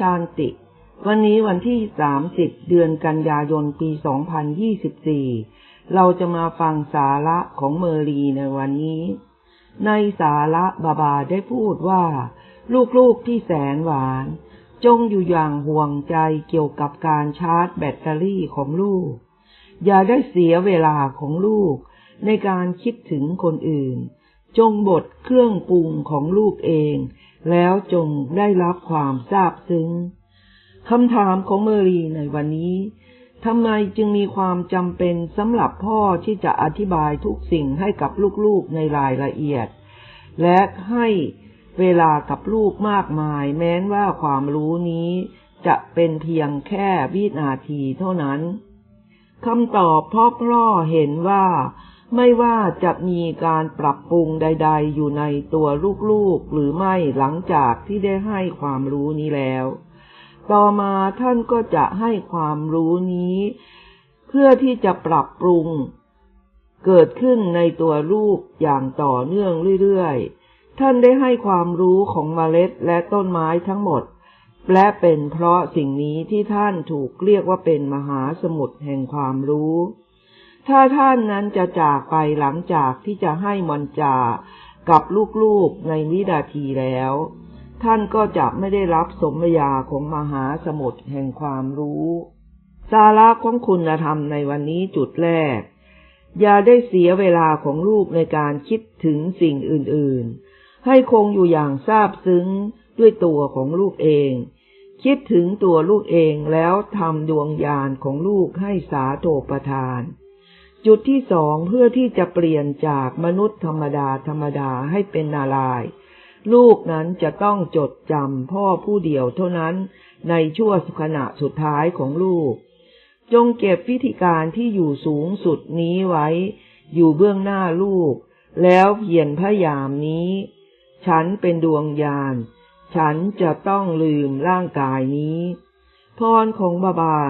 ชานติ วันนี้วันที่ 30 เดือนกันยายน ปี 2024 เราจะมาฟังสาระของเมอรีในวันนี้ ในสาระบาบาได้พูดว่า ลูกๆที่แสนหวาน จงอยู่อย่างห่วงใจเกี่ยวกับการชาร์จแบตเตอรี่ของลูก อย่าได้เสียเวลาของลูกในการคิดถึงคนอื่น จงบดเครื่องปรุงของลูกเอง แล้วจงได้รับความซาบซึ้งคำถามของเมอรีในวันนี้ทำไมจึงมีความจำเป็นสำหรับพ่อที่จะอธิบายทุกสิ่งให้กับลูกๆในรายละเอียด และให้เวลากับลูกมากมาย แม้นว่าความรู้นี้จะเป็นเพียงแค่วินาทีเท่านั้นคำตอบพ่อพ่อเห็นว่า ไม่ว่าจะมีการปรับปรุงใด ๆ อยู่ในตัวลูกๆ หรือไม่หลังจากที่ได้ให้ความรู้นี้แล้ว ต่อมาท่านก็จะให้ความรู้นี้ เพื่อที่จะปรับปรุง เกิดขึ้นในตัวลูกอย่างต่อเนื่องเรื่อยๆ ท่านได้ให้ความรู้ของเมล็ดและต้นไม้ทั้งหมด และเป็นเพราะสิ่งนี้ที่ท่านถูกเรียกว่าเป็นมหาสมุทรแห่งความรู้ ถ้าท่านนั้นจะจากไปหลังจากที่จะให้มันจากับลูกๆในวินาทีแล้ว ท่านก็จะไม่ได้รับสมญาของมหาสมุทรแห่งความรู้ สาระของคุณธรรมในวันนี้จุดแรก อย่าได้เสียเวลาของลูกในการคิดถึงสิ่งอื่นๆ ให้คงอยู่อย่างซาบซึ้งด้วยตัวของลูกเอง คิดถึงตัวลูกเองแล้วทำดวงญาณของลูกให้สาโตประทาน จุดที่สองเพื่อที่จะเปลี่ยนจากมนุษย์ธรรมดาธรรมดาให้เป็นนาราย ลูกนั้นจะต้องจดจำพ่อผู้เดียวเท่านั้นในชั่วขณะสุดท้ายของลูก จงเก็บวิธีการที่อยู่สูงสุดนี้ไว้ อยู่เบื้องหน้าลูก แล้วเพียรพยายามนี้ ฉันเป็นดวงญาณฉันจะต้องลืมร่างกายนี้ พรของบาบา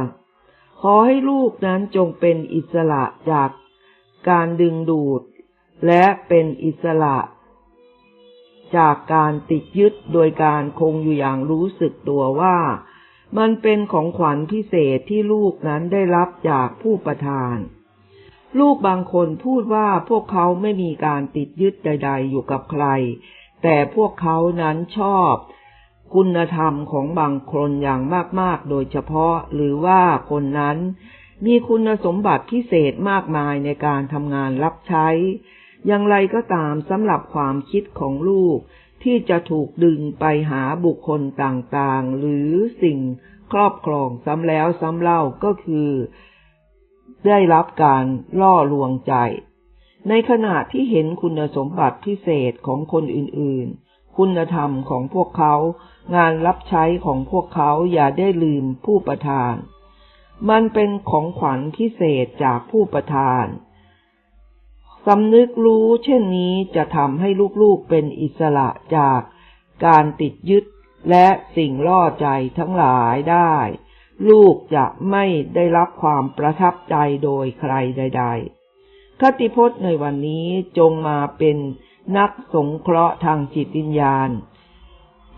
ขอให้ลูกนั้นจงเป็นอิสระจากการดึงดูด และเป็นอิสระ จากการติดยึดโดยการคงอยู่อย่างรู้สึกตัวว่า มันเป็นของขวัญพิเศษที่ลูกนั้นได้รับจากผู้ประทาน ลูกบางคนพูดว่าพวกเขาไม่มีการติดยึดใด ๆ อยู่กับใคร แต่พวกเขานั้นชอบ คุณธรรมของบางคนอย่างมากๆ โดยเฉพาะหรือว่าคนนั้น มีคุณสมบัติพิเศษมากมายในการทำงานรับใช้ อย่างไรก็ตามสำหรับความคิดของลูก ที่จะถูกดึงไปหาบุคคลต่างๆ หรือสิ่งครอบครองซ้ำแล้วซ้ำเล่าก็คือ ได้รับการล่อลวงใจ ในขณะที่เห็นคุณสมบัติพิเศษของคนอื่นๆ คุณธรรมของพวกเขา งานรับใช้ของพวกเขาอย่าได้ลืมผู้ประทาน มันเป็นของขวัญพิเศษจากผู้ประทานสำนึกรู้เช่นนี้จะทำให้ลูกๆเป็นอิสระจากการติดยึดและสิ่งล่อใจทั้งหลายได้ ลูกจะไม่ได้รับความประทับใจโดยใครใด ๆ คติพจน์ในวันนี้จงมาเป็นนักสงเคราะห์ทางจิตวิญญาณ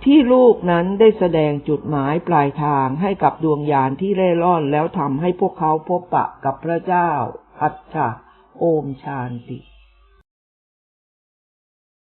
ที่ลูกนั้นได้แสดงจุดหมายปลายทางให้กับดวงยานที่เร่ร่อนแล้วทำให้พวกเขาพบปะกับพระเจ้า อัจฉะโอมชานติ